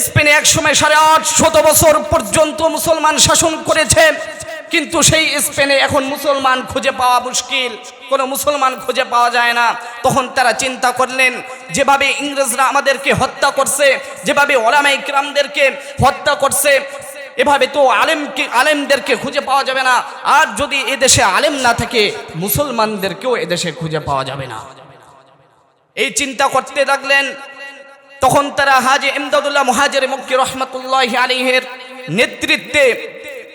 স্পেনে এক সময় সাড়ে আট শত বছর পর্যন্ত মুসলমান শাসন করেছে। কিন্তু সেই স্পেনে এখন মুসলমান খুঁজে পাওয়া মুশকিল। কোনো মুসলমান খুঁজে পাওয়া যায় না। তখন তারা চিন্তা করলেন, যেভাবে ইংরেজরা আমাদেরকে হত্যা করছে, যেভাবে ওলামাই ক্রামদেরকে হত্যা করছে, এভাবে তো আলেমকে, আলেমদেরকে খুঁজে পাওয়া যাবে না। আর যদি এদেশে আলেম না থাকে, মুসলমানদেরকেও এদেশে খুঁজে পাওয়া যাবে না। এই চিন্তা করতে লাগলেন তখন তারা হাজি এমদাদুল্লাহ মহাজের মক্কি রহমতুল্লাহ আলিহের নেতৃত্বে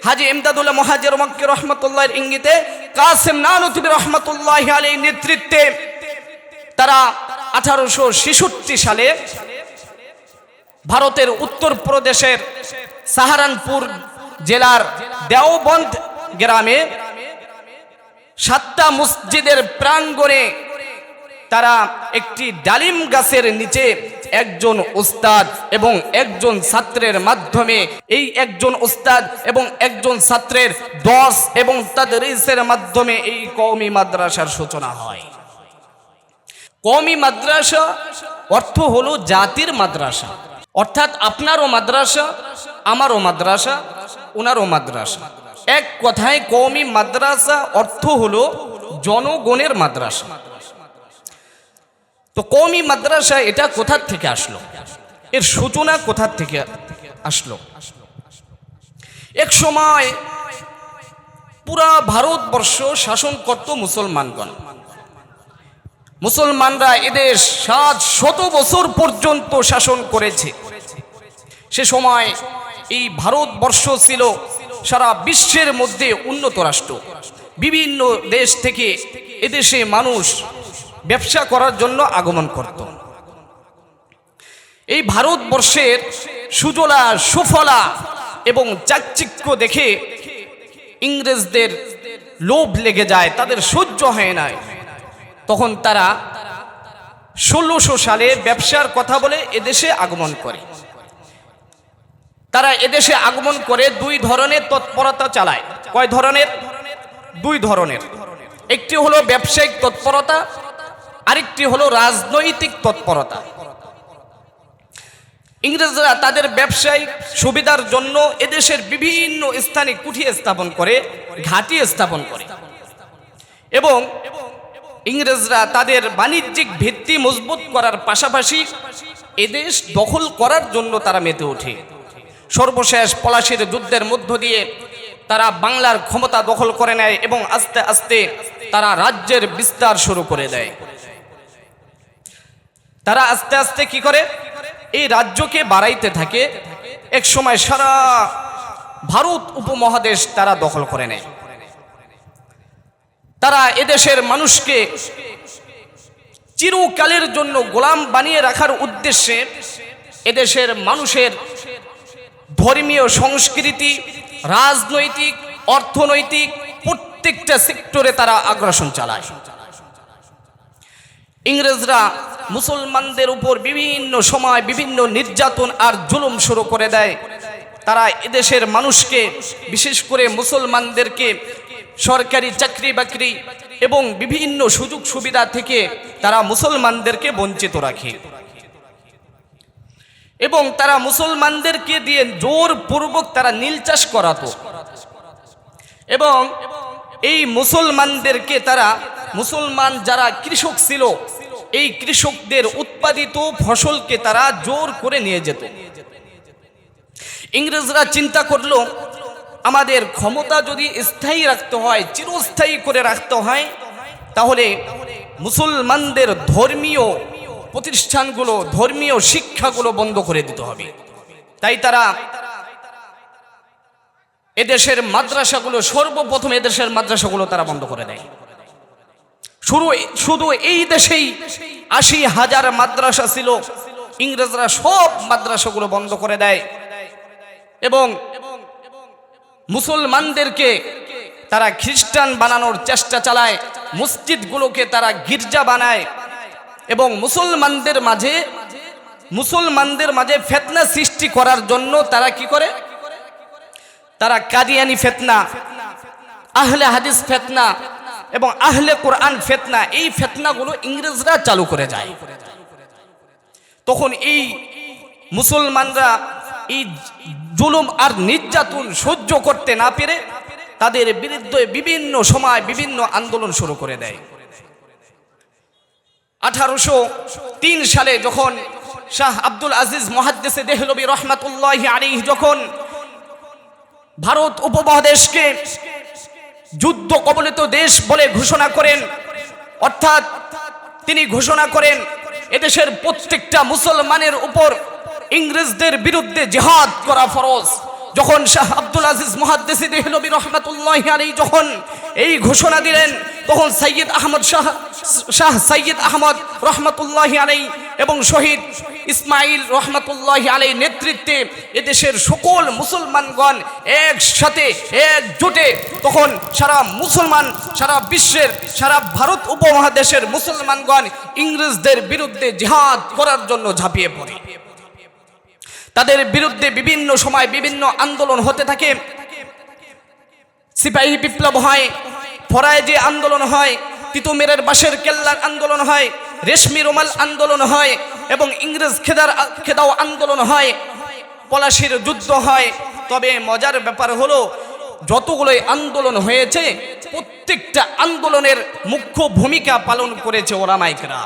হাজি এমদাদুল্লাহ মহাজের মক্কি রহমতুল্লাহর ইঙ্গিতে কাসেম নানুতিব রহমতুল্লাহ আলী নেতৃত্বে তারা আঠারোশো ছেষট্টি সালে ভারতের উত্তর প্রদেশের সাহারানপুর জেলার দেওবন্দ গ্রামে সাতটা মসজিদের প্রাঙ্গণে তারা একটি ডালিম গাছের নিচে একজন ওস্তাদ এবং একজন ছাত্রের মাধ্যমে এই একজন ওস্তাদ এবং একজন ছাত্রের দশ এবং তাদরিসের মাধ্যমে এই কওমি মাদ্রাসার সূচনা হয়। কওমি মাদ্রাসা অর্থ হলো জাতির মাদ্রাসা। অর্থাৎ আপনারও মাদ্রাসা, আমারও মাদ্রাসা ওনারও মাদ্রাসা। এক কথায় কওমি মাদ্রাসা অর্থ হলো জনগণের মাদ্রাসা। তো কওমি মাদ্রাসা এটা কোথার থেকে আসলো? এর সূচনা কোথার থেকে আসলো? এক সময় পুরা ভারতবর্ষ শাসন করত মুসলমানগণ। মুসলমানরা এদেশ সাত শত বছর পর্যন্ত শাসন করেছে। সে সময় এই ভারতবর্ষ ছিল সারা বিশ্বের মধ্যে উন্নত রাষ্ট্র। বিভিন্ন দেশ থেকে এদেশে মানুষ ব্যবসা করার জন্য আগমন করত। এই ভারতবর্ষের সুজলা, সুফলা এবং চাকচিক্য দেখে ইংরেজদের লোভ লেগে যায়, তাদের সহ্য হয় না। তখন তারা ষোলোশো সালে ব্যবসার কথা বলে এদেশে আগমন করে। তারা এদেশে আগমন করে দুই ধরনের তৎপরতা চালায়। কয় ধরনের? দুই ধরনের। একটি হলো ব্যবসায়িক তৎপরতা আরেকটি হলো রাজনৈতিক তৎপরতা। ইংরেজরা তাদের ব্যবসায়িক সুবিধার জন্য এদেশের বিভিন্ন স্থানে কুঠি স্থাপন করে, ঘাঁটি স্থাপন করে। এবং ইংরেজরা তাদের বাণিজ্যিক ভিত্তি মজবুত করার পাশাপাশি এদেশ দখল করার জন্য তারা মেতে ওঠে। সর্বশেষ পলাশির যুদ্ধের মধ্য দিয়ে তারা বাংলার ক্ষমতা দখল করে নেয় এবং আস্তে আস্তে তারা রাজ্যের বিস্তার শুরু করে দেয়। তারা আস্তে আস্তে কি করে? এই রাজ্যকে বাড়াইতে থাকে। এক সময় সারা ভারত উপমহাদেশ তারা দখল করে নেয়। তারা এদেশের মানুষকে চিরকালের জন্য গোলাম বানিয়ে রাখার উদ্দেশ্যে এদেশের মানুষের ধর্মীয় সংস্কৃতি, রাজনৈতিক, অর্থনৈতিক প্রত্যেকটা সেক্টরে তারা আগ্রাসন চালায়। ইংরেজরা মুসলমানদের উপর বিভিন্ন সময় বিভিন্ন নির্যাতন আর জুলুম শুরু করে দেয়। তারা এদেশের মানুষকে, বিশেষ করে মুসলমানদেরকে সরকারি চাকরি বাকরি এবং বিভিন্ন সুযোগ সুবিধা থেকে তারা মুসলমানদেরকে বঞ্চিত রাখে। এবং তারা মুসলমানদেরকে দিয়ে জোরপূর্বক তারা নীল চাষ করাতো। এবং এই মুসলমানদেরকে তারা, মুসলমান যারা কৃষক ছিল এই কৃষকদের উৎপাদিত ফসলকে তারা জোর করে নিয়ে যেত। ইংরেজরা চিন্তা করল, আমাদের ক্ষমতা যদি স্থায়ী রাখতে হয়, চিরস্থায়ী করে রাখতে হয়, তাহলে মুসলমানদের ধর্মীয় প্রতিষ্ঠানগুলো, ধর্মীয় শিক্ষাগুলো বন্ধ করে দিতে হবে। তাই তারা এদেশের মাদ্রাসাগুলো, সর্বপ্রথম এদেশের মাদ্রাসাগুলো তারা বন্ধ করে দেয়। শুরু শুধু এই দেশেই আশি হাজার মাদ্রাসা ছিল। ইংরেজরা সব মাদ্রাসাগুলো বন্ধ করে দেয়। এবং মুসলমানদেরকে তারা খ্রিস্টান বানানোর চেষ্টা চালায়, মসজিদগুলোকে তারা গির্জা বানায় এবং মুসলমানদের মাঝে মুসলমানদের মাঝে ফেতনা সৃষ্টি করার জন্য তারা কি করে? তারা কাদিয়ানি ফেতনা, আহলে হাদিস ফেতনা এবং আহলে কোরআন ফেতনা, এই ফেতনাগুলো ইংরেজরা চালু করে যায়। তখন এই মুসলমানরা এই জুলুম আর নির্যাতন সহ্য করতে না পেরে তাদের বিরুদ্ধে বিভিন্ন সময় বিভিন্ন আন্দোলন শুরু করে দেয়। আঠারোশো তিন সালে যখন শাহ আব্দুল আজিজ মহাদ্দেসে দেহলবী রহমাতুল্লাহ আলী যখন ভারত উপমহাদেশকে যুদ্ধ কবলিত দেশ বলে ঘোষণা করেন। অর্থাৎ তিনি ঘোষণা করেন, এদেশের প্রত্যেকটা মুসলমানের উপর ইংরেজদের বিরুদ্ধে জেহাদ করা ফরজ। যখন শাহ আব্দুল আজিজ মহাদ্দেসি দেহলবী রহমাতুল্লাহ আলী যখন এই ঘোষণা দিলেন, তখন সৈয়দ আহমদ শাহ শাহ সৈয়দ আহমদ রহমতুল্লাহ আলী এবং শহীদ ইসমাইল রহমতুল্লাহ আলী নেতৃত্বে এদেশের সকল মুসলমানগণ একসাথে একজোটে তখন সারা মুসলমান, সারা বিশ্বের, সারা ভারত উপমহাদেশের মুসলমানগণ ইংরেজদের বিরুদ্ধে জিহাদ করার জন্য ঝাঁপিয়ে পড়ে। তাদের বিরুদ্ধে বিভিন্ন সময় বিভিন্ন আন্দোলন হতে থাকে। সিপাহী বিপ্লব হয়, ফরায় যে আন্দোলন হয়, তিতুমিরের বাসের কেল্লার আন্দোলন হয়, রেশমি রোমাল আন্দোলন হয় এবং ইংরেজ খেদার, খেদাও আন্দোলন হয়, পলাশির যুদ্ধ হয়। তবে মজার ব্যাপার হলো, যতগুলোই আন্দোলন হয়েছে, প্রত্যেকটা আন্দোলনের মুখ্য ভূমিকা পালন করেছে ওরামাইকরা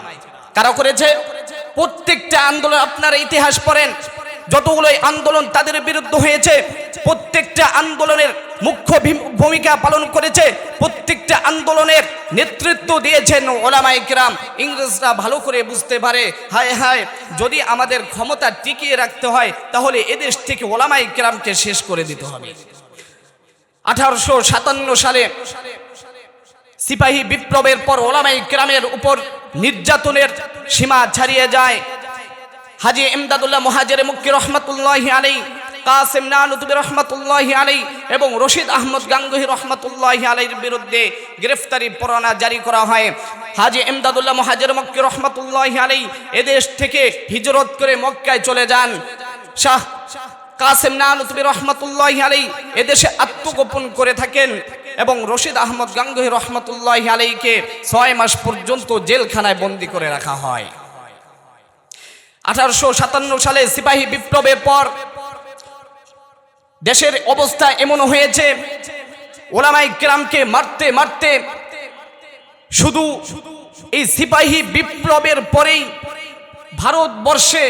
কারা করেছে? প্রত্যেকটা আন্দোলন, আপনারা ইতিহাস পড়েন যতগুলোই আন্দোলন তাদের বিরুদ্ধে হয়েছে, প্রত্যেকটা আন্দোলনের মুখ্য ভূমিকা পালন করেছে, প্রত্যেকটা আন্দোলনের নেতৃত্ব দিয়েছেন ওলামাই কিরাম। ইংরেজরা ভালো করে বুঝতে পারে, হায় হায়, যদি আমাদের ক্ষমতা টিকিয়ে রাখতে হয়, তাহলে এদেশ থেকে ওলামাই কিরামকে শেষ করে দিতে হবে। আঠারোশো সাতান্ন সালে সিপাহী বিপ্লবের পর ওলামাই গ্রামের উপর নির্যাতনের সীমা ছাড়িয়ে যায় হাজি এমদাদুল্লাহ মহাজের মুক্কি রহমতুল্লাহ আলাই কাসেম নানুতুবি রহমতুল্লাহ আলাই এবং রশিদ আহমদ গাঙ্গুহি রহমতুল্লাহ আলাইর বিরুদ্ধে গ্রেফতারি পরোয়ানা জারি করা হয়। হাজি এমদাদুল্লাহ মহাজের মক্কি রহমতুল্লাহ আলাই এদেশ থেকে হিজরত করে মক্কায় চলে যান। শাহ কাসেম নানুতুবি রহমতুল্লাহ আলাই এদেশে আত্মগোপন করে থাকেন এবং রশিদ আহমদ গাঙ্গুহি রহমতুল্লাহ আলাইকে ছয় মাস পর্যন্ত জেলখানায় বন্দি করে রাখা হয়। আঠারোশো সাতান্ন সালে সিপাহী বিপ্লবের পর দেশের অবস্থা এমন হয়েছে, ওলামাই গ্রামকে মারতে মারতে শুধু এই সিপাহী বিপ্লবের পরেই ভারতবর্ষে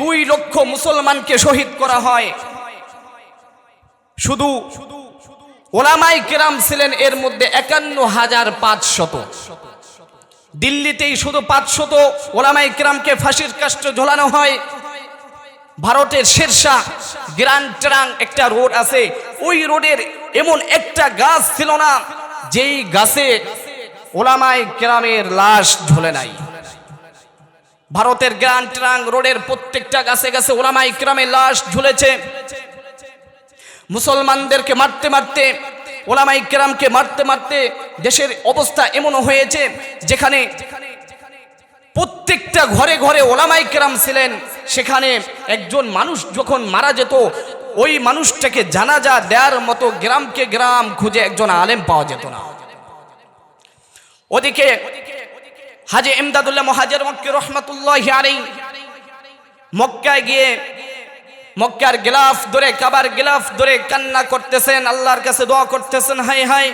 দুই লক্ষ মুসলমানকে শহীদ করা হয়। শুধু ওলামাই কেরাম ছিলেন, এর মধ্যে একান্ন হাজার পাঁচ পাঁচশত। দিল্লিতেই শুধু পাঁচশত ওলামাই কিরামকে ফাঁসির কাষ্ট ঝোলানো হয়। ভারতের শেরশাহ গ্রান্ড ট্রাং একটা রোড আছে। ওই রোডের এমন একটা গাছ ছিল না, যেই গাছে ওলামাই কেরামের লাশ ঝোলে নাই। ভারতের গ্রান্ড ট্রাং রোডের প্রত্যেকটা গাছে গাছে ওলামাই কেরামের লাশ ঝুলেছে। মুসলমানদেরকে মারতে মারতে ওলামাই কেরামকে মারতে মারতে দেশের অবস্থা এমন হয়েছে যেখানে প্রত্যেকটা ঘরে ঘরে ওলামাই কেরাম ছিলেন। সেখানে একজন মানুষ যখন মারা যেত, ওই মানুষটাকে জানাজা দেওয়ার মতো গ্রামকে গ্রাম খুঁজে একজন আলেম পাওয়া যেত না। ওদিকে হাজি এমদাদুল্লাহ মহাজের মক্কি রহমতুল্লাহ মক্কায় গিয়ে মক্কার গিলাফ ধরে, কাবার গিলাফ ধরে কান্না করতেছেন, আল্লাহর কাছে দোয়া করতেছেন হাই হাই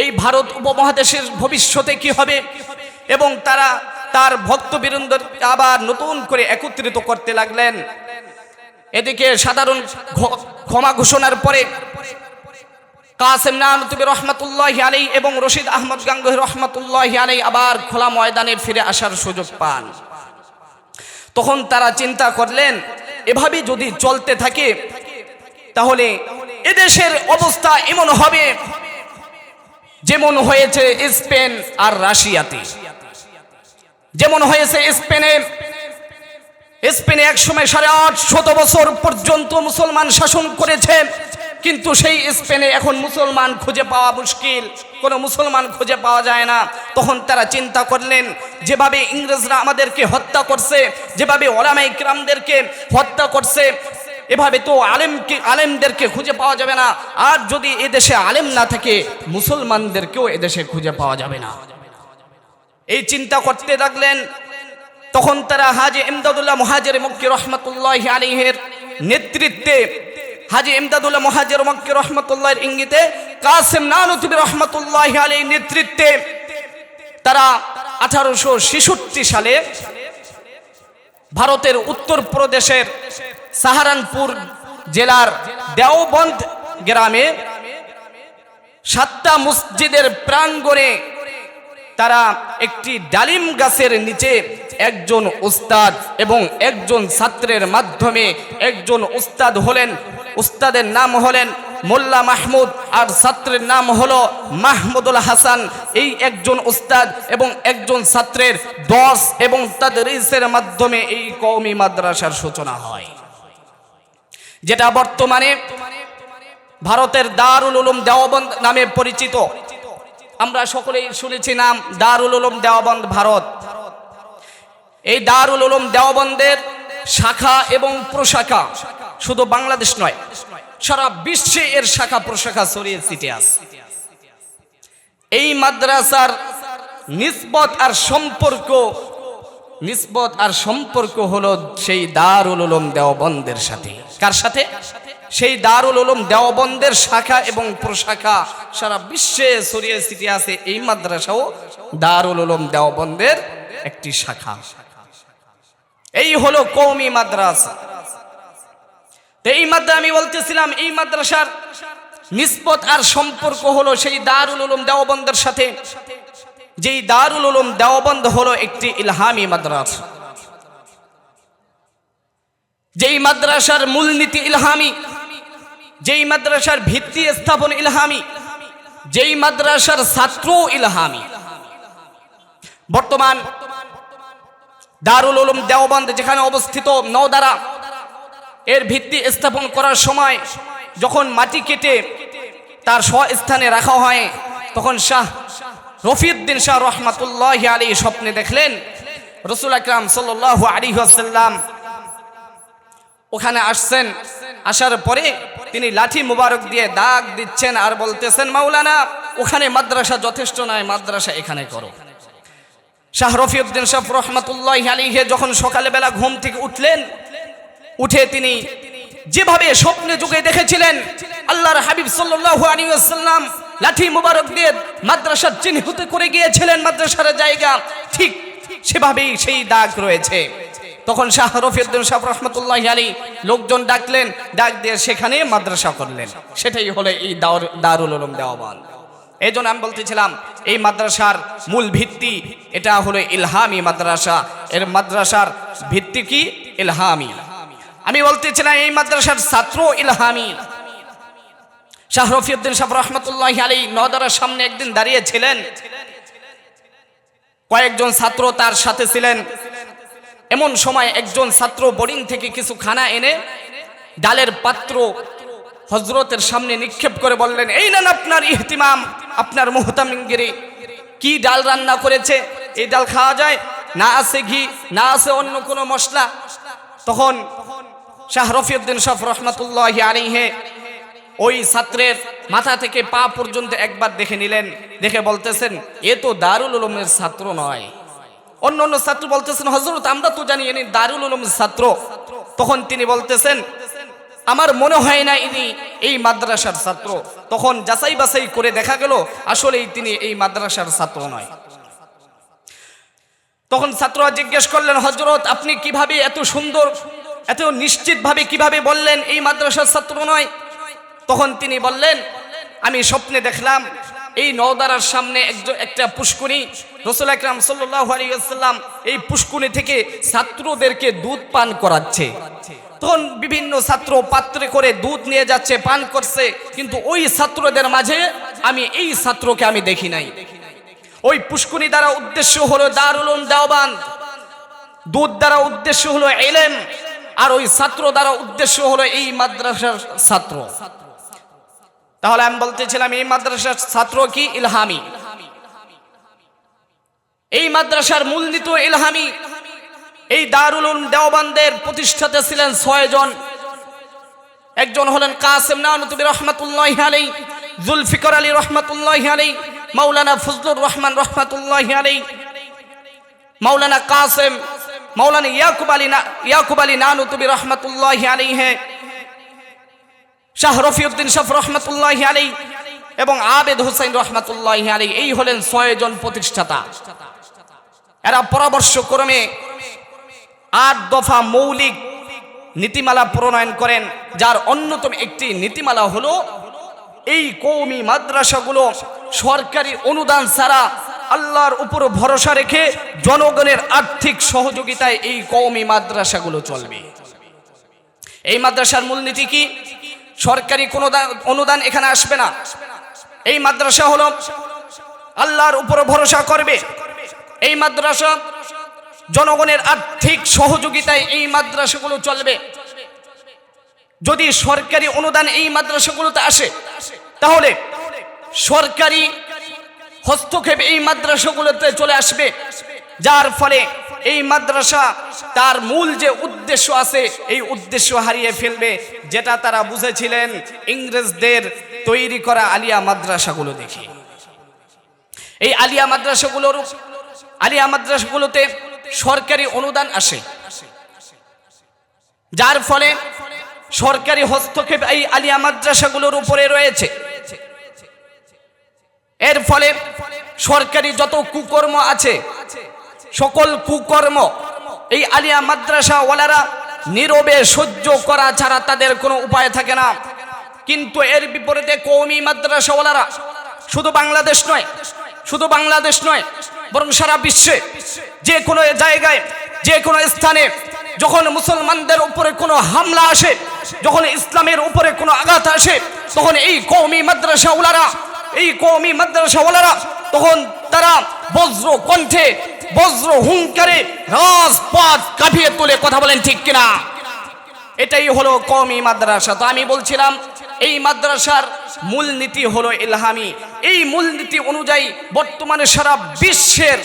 এই ভারত উপমহাদেশের ভবিষ্যতে কি হবে? এবং তারা তার ভক্তবৃন্দ আবার নতুন করে একত্রিত করতে লাগলেন। এদিকে সাধারণ ক্ষমা ঘোষণার পরে কাসেম নানতুবি রহমতুল্লাহ আলী এবং রশিদ আহমদ গাঙ্গুহি রহমতুল্লাহ আলী আবার খোলা ময়দানে ফিরে আসার সুযোগ পান। তখন তারা চিন্তা করলেন এভাবে যদি চলতে থাকে, তাহলে এদেশের অবস্থা এমন হবে যেমন হয়েছে স্পেন আর রাশিয়াতে। যেমন হয়েছে স্পেনে। স্পেনে একসময় সাড়ে আট শত বছর পর্যন্ত মুসলমান শাসন করেছে। কিন্তু সেই স্পেনে এখন মুসলমান খুঁজে পাওয়া মুশকিল। কোনো মুসলমান খুঁজে পাওয়া যায় না। তখন তারা চিন্তা করলেন, যেভাবে ইংরেজরা আমাদেরকে হত্যা করছে, যেভাবে ওলামাই ক্রামদেরকে হত্যা করছে, এভাবে তো আলেমকে, আলেমদেরকে খুঁজে পাওয়া যাবে না। আর যদি এদেশে আলেম না থাকে, মুসলমানদেরকেও এদেশে খুঁজে পাওয়া যাবে না। এই চিন্তা করতে লাগলেন। তখন তারা হাজি ইমদাদুল্লাহ মহাজের মক্কি রহমতুল্লাহ আলীহের নেতৃত্বে হাজি ইমদাদুল্লাহ মহাজের মক্কি রহমতুল্লাহর ইঙ্গিতে কাসেম নানুতুবি রহমতুল্লাহ আলী নেতৃত্বে তারা আঠারোশো ছেষট্টি সালে ভারতের উত্তর প্রদেশের সাহারানপুর জেলার দেওবন্দ গ্রামে সাতটা মসজিদের প্রাঙ্গণে তারা একটি ডালিম গাছের নিচে একজন উস্তাদ এবং একজন ছাত্রের মাধ্যমে একজন উস্তাদ হলেন উস্তাদের নাম হলেন মোল্লা মাহমুদ, আর ছাত্রের নাম হলো মাহমুদুল হাসান। এই একজন উস্তাদ এবং একজন ছাত্রের দশ এবং তাদরিসের মাধ্যমে এই কওমি মাদ্রাসার সূচনা হয়। যেটা বর্তমানে ভারতের দারুল উলুম দেওবন্দ নামে পরিচিত। আমরা সকলেই শুনেছি নাম দারুল উলুম দেওবন্দ ভারত। এই দারুল উলুম দেওবন্দের শাখা এবং প্রশাখা শুধু বাংলাদেশ নয়, সারা বিশ্বে এর শাখা প্রশাখা ছড়িয়ে ছিটে আছে। এই মাদ্রাসার নিসবত আর সম্পর্ক, নিসবত আর সম্পর্ক হলো সেই দারুল উলুম দেওবন্দের সাথে। কার সাথে? সেই দারুল উলুম দেওবন্দের শাখা এবং প্রশাখা সারা বিশ্বে ছড়িয়ে ছিটিয়ে আছে। এই মাদ্রাসাও দারুল উলুম দেওবন্দের একটি শাখা। এই হলো কৌমি মাদ্রাসা। তো এই মাদ্রা আমি বলতেছিলাম, এই মাদ্রাসার নিসবত আর সম্পর্ক হলো সেই দারুল উলুম দেওবন্দের সাথে। যেই দারুল উলুম দেওবন্দ হলো একটি ইলহামি মাদ্রাসা। যেই মাদ্রাসার মূলনীতি ইলহামি, যেই মাদ্রাসার ভিত্তি স্থাপন ইলহামি, যেই মাদ্রাসার ছাত্র ইলহামি। বর্তমান দারুল উলুম দেওবন্দ যেখানে অবস্থিত নওদারা এর ভিত্তি স্থাপন করার সময় যখন মাটি কেটে তার স্বস্থানে রাখা হয়, তখন শাহ রফিউদ্দিন শাহ রহমাতুল্লাহ আলী স্বপ্নে দেখলেন, রসুল আকরাম সাল আলী আসাল্লাম ওখানে আসছেন। আসার পরে তিনি লাঠি মুবারক দিয়ে দাগ দিচ্ছেন আর বলতেছেন, মাওলানা, ওখানে মাদ্রাসা যথেষ্ট নয়, মাদ্রাসা এখানে করো। শাহ রফিউদ্দিন শাহ রহমতুল্লাহ আলীহে যখন সকালবেলা ঘুম থেকে উঠলেন উঠে তিনি যেভাবে স্বপ্নে যুগে দেখেছিলেন, আল্লাহর হাবিব সাল্লাহ আলী আসাল্লাম লাঠি মুবারক দিয়ে মাদ্রাসার চিহ্নিত করে গিয়েছিলেন মাদ্রাসার জায়গা। ঠিক সেভাবেই সেই দাগ রয়েছে। তখন শাহ রফিউদ্দিন শাহ রহমতুল্লাহ আলী লোকজন ডাকলেন, ডাক দিয়ে সেখানে মাদ্রাসা করলেন। সেটাই হলো এই দারুল উলুম দেওয়াবান এই জন্য আমি বলতেছিলাম, এই মাদ্রাসার মূল ভিত্তি এটা হলো ইলহামি মাদ্রাসা। এর মাদ্রাসার ভিত্তি কি? ইলহামি। আমি বলতে বলতেছিলাম এই মাদ্রাসার ছাত্র ইলহামি শাহ রফিউদ্দিন শাহ রহমতুল্লাহ আলী নদারার সামনে একদিন দাঁড়িয়েছিলেন। কয়েকজন ছাত্র তার সাথে ছিলেন। এমন সময় একজন ছাত্র বোর্ডিং থেকে কিছু খানা এনে ডালের পাত্র হজরতের সামনে নিক্ষেপ করে বললেন, এই নেন আপনার ইহতিমাম, আপনার মোহতামিঙ্গিরি কি ডাল রান্না করেছে? এই ডাল খাওয়া যায়? না আছে ঘি, না আছে অন্য কোনো মশলা। তখন শাহ রফিউদ্দিন শাহ রহমতুল্লাহ আলিহে ওই ছাত্রের মাথা থেকে পা পর্যন্ত একবার দেখে নিলেন, দেখে বলতেছেন, এ তো দারুল উলুমের ছাত্র নয়। অন্য অন্য ছাত্র বলতেছেন হজরত আমরা তো জানি ইনি দারুল উলুমের ছাত্র। তখন তিনি বলতেছেন, আমার মনে হয় না ইনি এই মাদ্রাসার ছাত্র। তখন যাচাই বাছাই করে দেখা গেল, আসলেই তিনি এই মাদ্রাসার ছাত্র নয়। তখন ছাত্ররা জিজ্ঞেস করলেন হজরত আপনি কীভাবে এত সুন্দর এত নিশ্চিতভাবে কীভাবে বললেন এই মাদ্রাসার ছাত্র নয়। তখন তিনি বললেন, আমি স্বপ্নে দেখলাম এই নওদারার সামনে একটা পুষ্কুনি রসুল আকরাম সাল্লাম এই পুষ্কুনি থেকে ছাত্রদেরকে দুধ পান করাচ্ছে। তখন বিভিন্ন ছাত্র পাত্রে করে দুধ নিয়ে যাচ্ছে, পান করছে, কিন্তু ওই ছাত্রদের মাঝে আমি এই ছাত্রকে আমি দেখি নাই। ওই পুষ্কুনি দ্বারা উদ্দেশ্য হলো দারুল দেওবান দুধ দ্বারা উদ্দেশ্য হলো এলেম। আর ওই ছাত্র দ্বারা উদ্দেশ্য হলো এই মাদ্রাসার ছাত্র। তাহলে আমি বলতেছিলাম, এই মাদ্রাসার ছাত্র কি? ইলহামি। এই মাদ্রাসার মূলনীতি ইলহামি। এই দারুল দেওবানদের প্রতিষ্ঠাতা ছিলেন ছয় জন। একজন হলেন কাসেম নানতুবি রহমতুল্লাহ আলী জুলফিকর আলী রহমতুল্লাহ আলী মাওলানা ফজলুর রহমান রহমতুল্লাহ আলী মাওলানা কাসেম মৌলানা ইয়াকুব আলী না ইয়াকুব আলী নানু তুমি রহমতুল্লাহ আলী হে শাহ রফিউদ্দিন শফ রহমতুল্লাহ আলী এবং আবেদ হুসাইন রহমতুল্লাহ আলী এই হলেন ছয়জন প্রতিষ্ঠাতা। এরা পরামর্শক্রমে আট দফা মৌলিক নীতিমালা প্রণয়ন করেন, যার অন্যতম একটি নীতিমালা হলো, এই কৌমি মাদ্রাসাগুলো সরকারি অনুদান ছাড়া আল্লাহর উপর ভরসা রেখে জনগণের আর্থিক সহযোগিতায় এই কৌমি মাদ্রাসাগুলো চলবে। এই মাদ্রাসার মূলনীতি কি? সরকারি কোনো অনুদান এখানে আসবে না। এই মাদ্রাসা হলো আল্লাহর উপর ভরসা করবে। এই মাদ্রাসা জনগণের আর্থিক সহযোগিতায় এই মাদ্রাসাগুলো চলবে। যদি সরকারি অনুদান এই মাদ্রাসাগুলোতে আসে, তাহলে সরকারি হস্তক্ষেপ এই মাদ্রাসাগুলোতে চলে আসবে। যার ফলে এই মাদ্রাসা তার মূল যে উদ্দেশ্য আছে, এই উদ্দেশ্য হারিয়ে ফেলবে, যেটা তারা বুঝেছিলেন ইংরেজদের তৈরি করা আলিয়া মাদ্রাসাগুলো দেখে। এই আলিয়া মাদ্রাসাগুলোর আলিয়া মাদ্রাসাগুলোতে সরকারি অনুদান আসে। যার ফলে সরকারি হস্তক্ষেপ এই আলিয়া মাদ্রাসাগুলোর উপরে রয়েছে। এর ফলে সরকারি যত কুকর্ম আছে, সকল কুকর্ম এই আলিয়া মাদ্রাসা ওয়ালারা নীরবে সহ্য করা ছাড়া তাদের কোনো উপায় থাকে না। কিন্তু এর বিপরীতে কৌমি মাদ্রাসা ওয়ালারা শুধু বাংলাদেশ নয়, শুধু বাংলাদেশ নয়, বরং সারা বিশ্বে যে কোনো জায়গায়, যে কোনো স্থানে যখন মুসলমানদের উপরে কোনো হামলা আসে, যখন ইসলামের উপরে কোনো আঘাত আসে, তখন এই কৌমি মাদ্রাসা ওলারা এই কৌমি মাদ্রাসাওয়ালারা তখন তারা বজ্র কণ্ঠে, বজ্র হুঙ্কারে রাজপথ কাঁপিয়ে তুলে কথা বলেন ঠিক কিনা? এটাই হলো কওমি মাদ্রাসা। তো আমি বলছিলাম, এই মাদ্রাসার মূলনীতি হলো ইলহামি। এই মূলনীতি অনুযায়ী বর্তমানে সারা বিশ্বের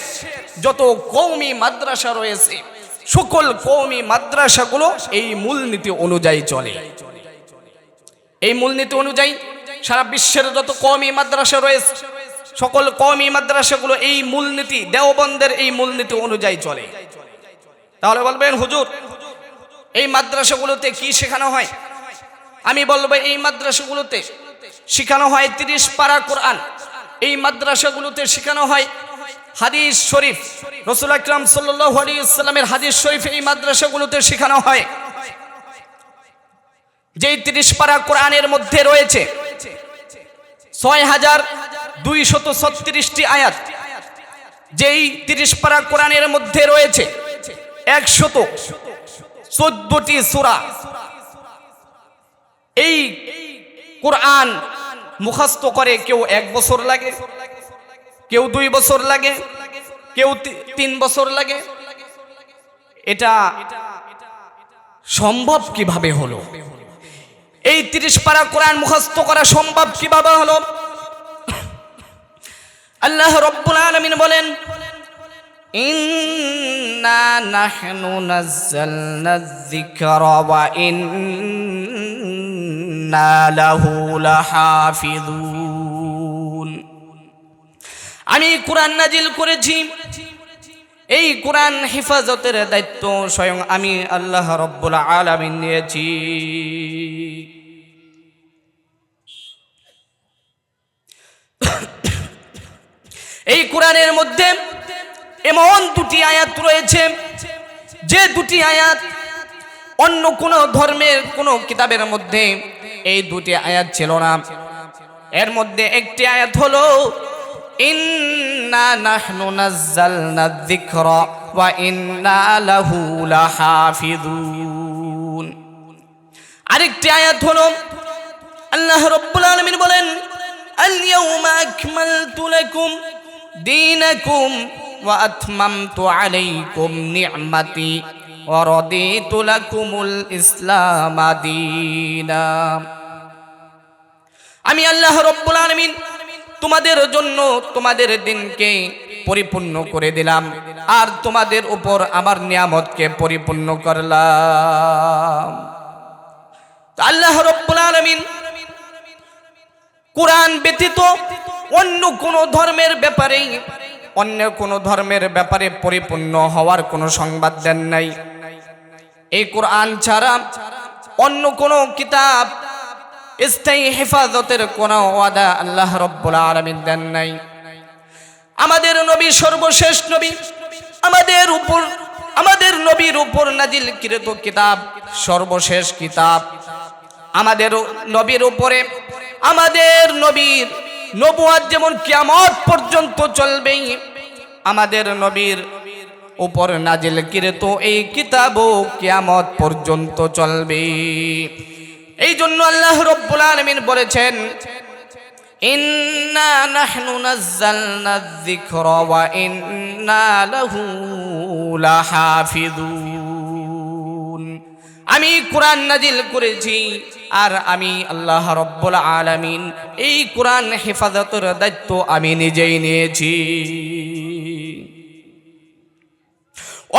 যত কওমি মাদ্রাসা রয়েছে, সকল কওমি মাদ্রাসাগুলো এই মূলনীতি অনুযায়ী চলে। এই মূলনীতি অনুযায়ী সারা বিশ্বের যত কওমি মাদ্রাসা রয়েছে, সকল কওমি মাদ্রাসাগুলো এই মূলনীতি, দেওবন্দের এই মূলনীতি অনুযায়ী চলে। তাহলে বলবেন, হুজুর, এই মাদ্রাসাগুলোতে কি শেখানো হয়? আমি বলব, এই মাদ্রাসাগুলোতে শেখানো হয় তিরিশ পারা কোরআন। এই মাদ্রাসাগুলোতে শেখানো হয় হাদিস শরীফ। রসুল আকরাম আলিয়াল্লামের হাদিস শরীফ এই মাদ্রাসাগুলোতে শেখানো হয়। যেই তিরিশ পারা কোরআনের মধ্যে রয়েছে ছয় হাজার দুইশত ছত্রিশটি আয়াত, যেই তিরিশ পারা কোরআনের মধ্যে রয়েছে, একশত চোদ্দটি সুরা। এই কোরআন মুখস্থ করে কেউ এক বছর লাগে, কেউ দুই বছর লাগে, কেউ তিন বছর লাগে। এটা সম্ভব কীভাবে হলো? এই তিরিশ পারা কোরআন মুখস্থ করা সম্ভব কিভাবে হলো আল্লাহ রব্বুল আলমিন বলেন إنا نحن نزلنا الذكر وإنا له لحافظون আমি কোরআন নাজিল করেছি এই কোরআন হেফাজতের দায়িত্ব স্বয়ং আমি আল্লাহ রব্বুল আলামিন নিয়েছি। এই কোরআনের মধ্যে এমন দুটি আয়াত রয়েছে, যে দুটি আয়াত অন্য কোন ধর্মের কোন কিতাবের মধ্যে এই দুটি আয়াত ছিল না। এর মধ্যে একটি আয়াত হলো ইন্না নাহনু নাজ্জালনা যিকরা ওয়া ইন্না লাহু লাহাফিযুন। আরেকটি আয়াত হলো, আল্লাহ রাব্বুল আলামিন বলেন আল ইয়াউমা আকমালতু লাকুম দীনাকুম ওয়া আতমামতু আলাইকুম নি'মাতি ওয়া রাদিতু লাকুমুল ইসলাম দীনা। আমি আল্লাহ রাব্বুল আলামিন তোমাদের জন্য তোমাদের দিনকে পরিপূর্ণ করে দিলাম। আর তোমাদের উপর আমার নিয়ামতকে পরিপূর্ণ করলাম। আল্লাহ রব্বুল আলামিন কোরআন ব্যতীত অন্য কোন ধর্মের ব্যাপারে অন্য কোনো ধর্মের ব্যাপারে পরিপূর্ণ হওয়ার কোনো সংবাদ দেন নাই। এই কোরআন ছাড়া অন্য কোনো কিতাব স্থায়ী হেফাজতের কোনো ওয়াদা আল্লাহ রব্বুল আলমিন দেন নাই। আমাদের নবী সর্বশেষ নবী, আমাদের উপর, আমাদের নবীর উপর নাজিল কৃত কিতাব, সর্বশেষ কিতাব। আমাদের নবীর উপরে, আমাদের নবীর নবুয়াদ যেমন কিয়ামত পর্যন্ত চলবেই, আমাদের নবীর উপর নাজিল কৃত এই কিতাবও কিয়ামত পর্যন্ত চলবে এই জন্য আল্লাহ রব্বুল আলমিন বলেছেন, ইন্না নাহনু আমি কোরআন নাজিল করেছি আর আমি আল্লাহ রব্বুল আলামিন এই কোরআন হেফাজতের দায়িত্ব আমি নিজেই নিয়েছি।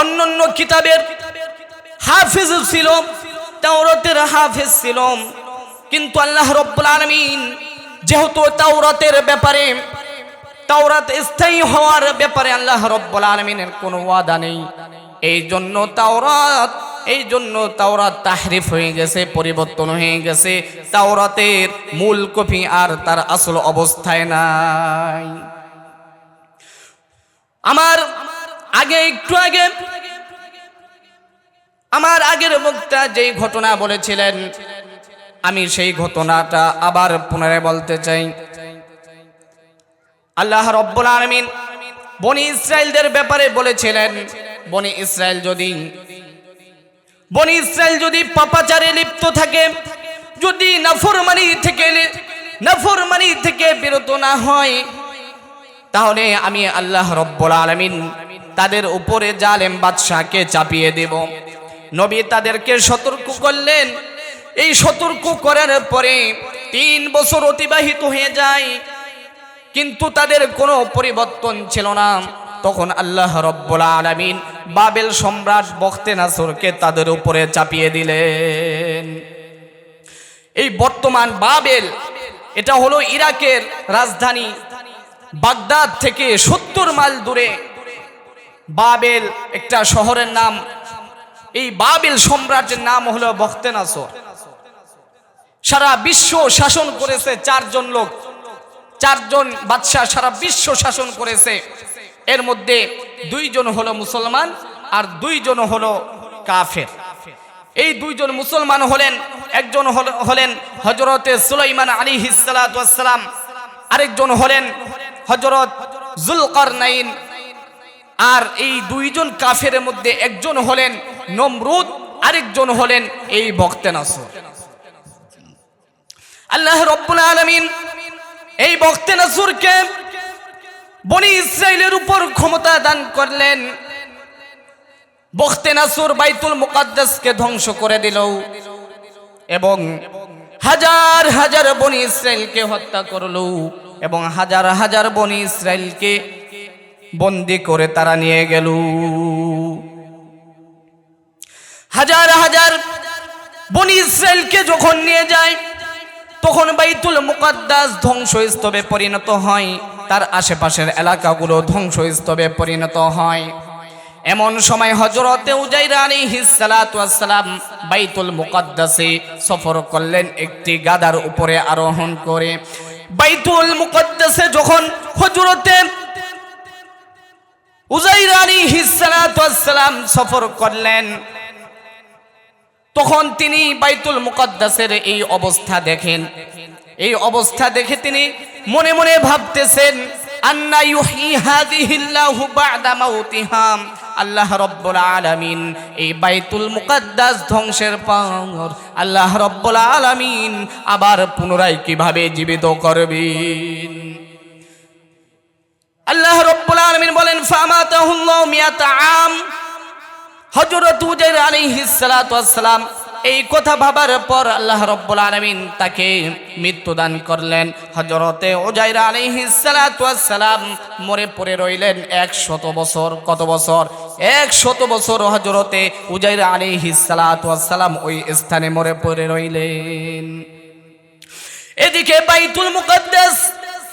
অন্যান্য কিতাবের হাফিজ ছিল তাওরাতের হাফিজ ছিল কিন্তু আল্লাহ রব্বুল আলামিন যেহেতু তাওরাতের ব্যাপারে, তাওরাত স্থায়ী হওয়ার ব্যাপারে আল্লাহ রব্বুল আলমিনের কোনো ওয়াদা নেই। এই জন্য তাওরাত এই জন্য তাওরাত তাহরিফ হয়ে গেছে, পরিবর্তন হয়ে গেছে। তাওরাতের মূল কপি আর তার আসল অবস্থায় নাই। আমার আগে, একটু আগে আমার আগের বক্তা যেই ঘটনা বলেছিলেন, আমি সেই ঘটনাটা আবার পুনরায় বলতে চাই। আল্লাহ রব্বুল আলমিন বনি ইসরায়েলদের ব্যাপারে বলেছিলেন, বনি ইসরায়েল যদি, বনি ইসরায়েল যদি পাপাচারে লিপ্ত থাকে, যদি নাফরমানি থেকে নাফরমানি থেকে বিরত না হয়, তাহলে আমি আল্লাহ রব্বুল আলমিন তাদের উপরে জালেম বাদশাহকে চাপিয়ে দেব। নবী তাদেরকে সতর্ক করলেন। এই সতর্ক করার পরে তিন বছর অতিবাহিত হয়ে যায়। কিন্তু তাদের কোনো পরিবর্তন ছিল না। তখন আল্লাহ রব্বুল আলমিন বাবেল সম্রাট বখতে নাসরকে তাদের উপরে চাপিয়ে দিলেন। এই বর্তমান বাবেল, এটা হলো ইরাকের রাজধানী বাগদাদ থেকে সত্তর মাইল দূরে। বাবেল একটা শহরের নাম এই বাবিল সম্রাটের নাম হলো বখতে সারা বিশ্ব শাসন করেছে চারজন লোক। চারজন বাদশাহ সারা বিশ্ব শাসন করেছে। এর মধ্যে দুইজন হলো মুসলমান আর দুইজন হলো কাফের। এই দুইজন মুসলমান হলেন, একজন হলেন হজরতে সুলাইমান আলী হিসালাম আরেকজন হলেন হজরত জুলকার নাইন আর এই দুইজন কাফের মধ্যে একজন হলেন নমরুদ, আরেকজন হলেন এই ভক্তেনাসর আল্লাহ রব্বুল আলমিন এই বক্তে নাসুরকে বনি ইসরায়েলের উপর ক্ষমতা দান করলেন। বখতে নাসুর বাইতুল মুকাদ্দাসকে ধ্বংস করে দিল এবং হাজার হাজার বনি ইসরায়েলকে হত্যা করল এবং হাজার হাজার বনি ইসরায়েলকে বন্দি করে তারা নিয়ে গেল। হাজার হাজার বনি ইসরায়েলকে যখন নিয়ে যায়, তখন বাইতুল মুকাদ্দাস ধ্বংসস্তবে পরিণত হয়। তার আশেপাশের এলাকাগুলো ধ্বংসস্তবে পরিণত হয়। এমন সময় হজরতে উজাইরা আলী হিসালাম বাইতুল মুকাদ্দাসে সফর করলেন একটি গাদার উপরে আরোহণ করে। বাইতুল মুকাদ্দাসে যখন হজরতে উজাইরা আলী হিসালাম সফর করলেন। তখন তিনি বাইতুল মুকদ্দাসের এই অবস্থা দেখেন। এই অবস্থা দেখে তিনি মনে মনে ভাবতেছেন আল্লাহ রব্বুল আলামিন এই বাইতুল মুকদ্দাস ধ্বংসের পর আল্লাহ রব্বুল আলামিন আবার পুনরায় কীভাবে জীবিত করবেন? আল্লাহ রব্বুল আলামিন বলেন, ফামাতাহুল্লাহু মিয়াতা আম। হজরত উজাইর আলাইহিস সালাতু এই কথা ভাবার পর আল্লাহ রব্বুল আলমিন তাকে মৃত্যুদান করলেন। হজরতে ওজাইর আলহিসালাম মরে পড়ে রইলেন এক শত বছর। কত বছর? এক শত বছর হজরতে উজাইর আলিহিসালাম ওই স্থানে মরে পড়ে রইলেন। এদিকে বাইতুল মুকদ্দাস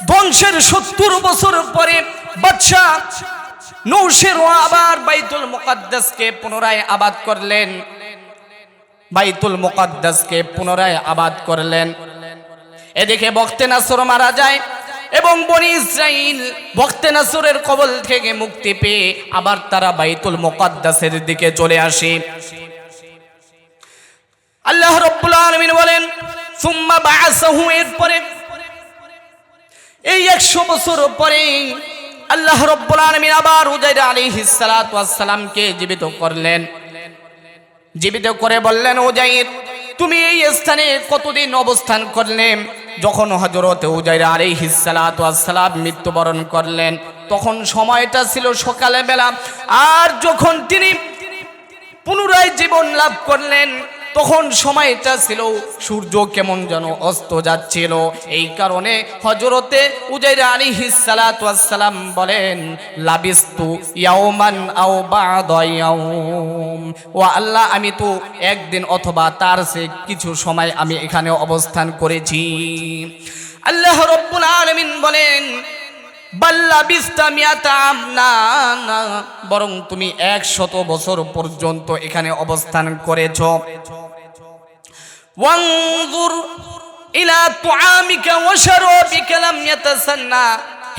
ধ্বংসের সত্তর বছর পরে বাদশাহ নৌশেরও আবার বাইতুল মুকাদ্দাসকে পুনরায় আবাদ করলেন। বাইতুল মুকাদ্দাসকে পুনরায় আবাদ করলেন। এদিকে বক্তে নাসর মারা যায় এবং বনি ইসরাইল বক্তে নাসরের কবল থেকে মুক্তি পেয়ে আবার তারা বাইতুল মুকাদ্দাসের দিকে চলে আসে। আল্লাহ রব্বুল আলামিন বলেন, সুম্মা বাআসাহু, এরপরে এই একশো বছর পরে আল্লাহ রব্বুল আলামিন আবার উজাইর আলাইহিস সালাতু সালামকে জীবিত করলেন। জীবিত করে বললেন ওজাইর তুমি এই স্থানে কতদিন অবস্থান করলে? যখন হজরত উজাইর ওয়াস সালাম মৃত্যুবরণ করলেন, তখন সময়টা ছিল সকালে বেলা আর যখন তিনি পুনরায় জীবন লাভ করলেন তখন সময়টা ছিল, সূর্য কেমন যেন অস্ত যাচ্ছিল। এই কারণে হজরতে উজাইর আলী সালাম বলেন, লাবিস্তু ইয়াওমান আও ও আল্লাহ, আমি তো একদিন অথবা তার সে কিছু সময় আমি এখানে অবস্থান করেছি। আল্লাহ রব্বুল আলামিন বলেন বরং তুমি একশত বছর পর্যন্ত এখানে অবস্থান করেছ।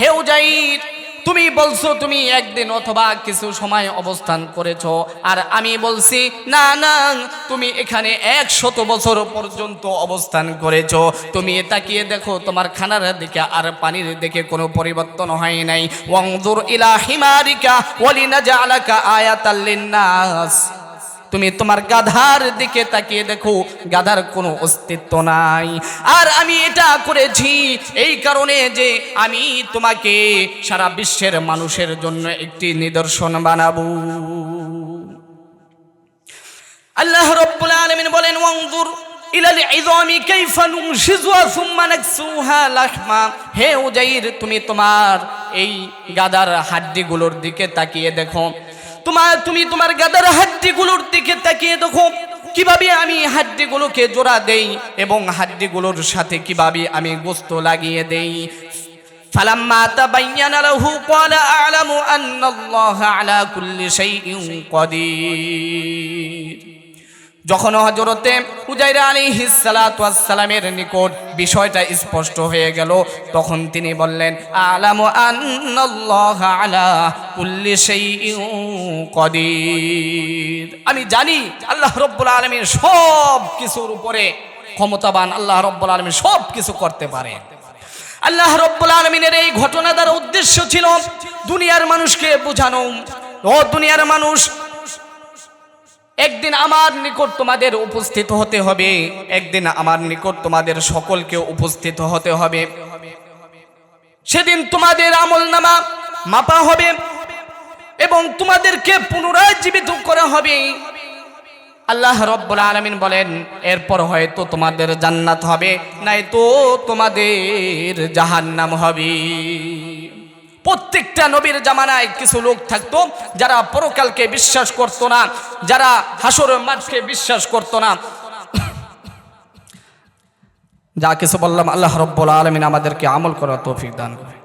হে উজাইর তুমি বলছো তুমি একদিন অথবা কিছু সময় অবস্থান করেছ, আর আমি বলছি, না না, তুমি এখানে একশত বছর পর্যন্ত অবস্থান করেছ। তুমি তাকিয়ে দেখো, তোমার খানার দিকে আর পানির দিকে কোনো পরিবর্তন হয় নাই। ওয়াংজুর ইলা হিমারিকা ওয়ালিনা জালাকা আয়াতাল লিন্নাস। তুমি তোমার গাধার দিকে তাকিয়ে দেখো, গাধার কোনো অস্তিত্ব নাই। আর আমি এটা করেছি এই কারণে যে আমি তোমাকে সারা বিশ্বের মানুষের জন্য একটি নিদর্শন বানাবো। আল্লাহ রব্বুল আলামিন বলেন ওয়াংজুর হে উজাইর, তুমি তোমার এই গাদার হাড্ডিগুলোর দিকে তাকিয়ে দেখো। তোমার তুমি তোমার গাদার হাড্ডিগুলোর দিকে তাকিয়ে দেখো কিভাবে আমি হাড্ডিগুলোকে জোড়া দেই এবং হাড্ডিগুলোর সাথে কিভাবে আমি গোস্ত লাগিয়ে দেই فلما تبين له قال أعلم أن الله على كل شيء قدير যখন হজরতে উজাইরা আলী হিসালামের নিকট বিষয়টা স্পষ্ট হয়ে গেল, তখন তিনি বললেন, আলাম আমি জানি আল্লাহ রব্বুল আলামিন সব কিছুর উপরে ক্ষমতাবান, আল্লাহ রব্বুল আলামিন সব কিছু করতে পারে। আল্লাহ রব্বুল আলমিনের এই ঘটনা দ্বারা উদ্দেশ্য ছিল দুনিয়ার মানুষকে বোঝানো। ও দুনিয়ার মানুষ একদিন আমার নিকট তোমাদের উপস্থিত হতে হবে। একদিন আমার নিকট তোমাদের সকলকে উপস্থিত হতে হবে। সেদিন তোমাদের আমল নামা মাপা হবে এবং তোমাদেরকে পুনরায় জীবিত করা হবে। আল্লাহ রব্বুল আলমিন বলেন, এরপর হয়তো তোমাদের জান্নাত হবে নাই তো তোমাদের জাহান্নাম হবে। প্রত্যেকটা নবীর জামানায় কিছু লোক থাকতো, যারা পরকালকে বিশ্বাস করতো না, যারা হাসর মাঠকে বিশ্বাস করতো না। যা কিছু বললাম, আল্লাহ রব্বুল আলমিন আমাদেরকে আমল করার তৌফিক দান করে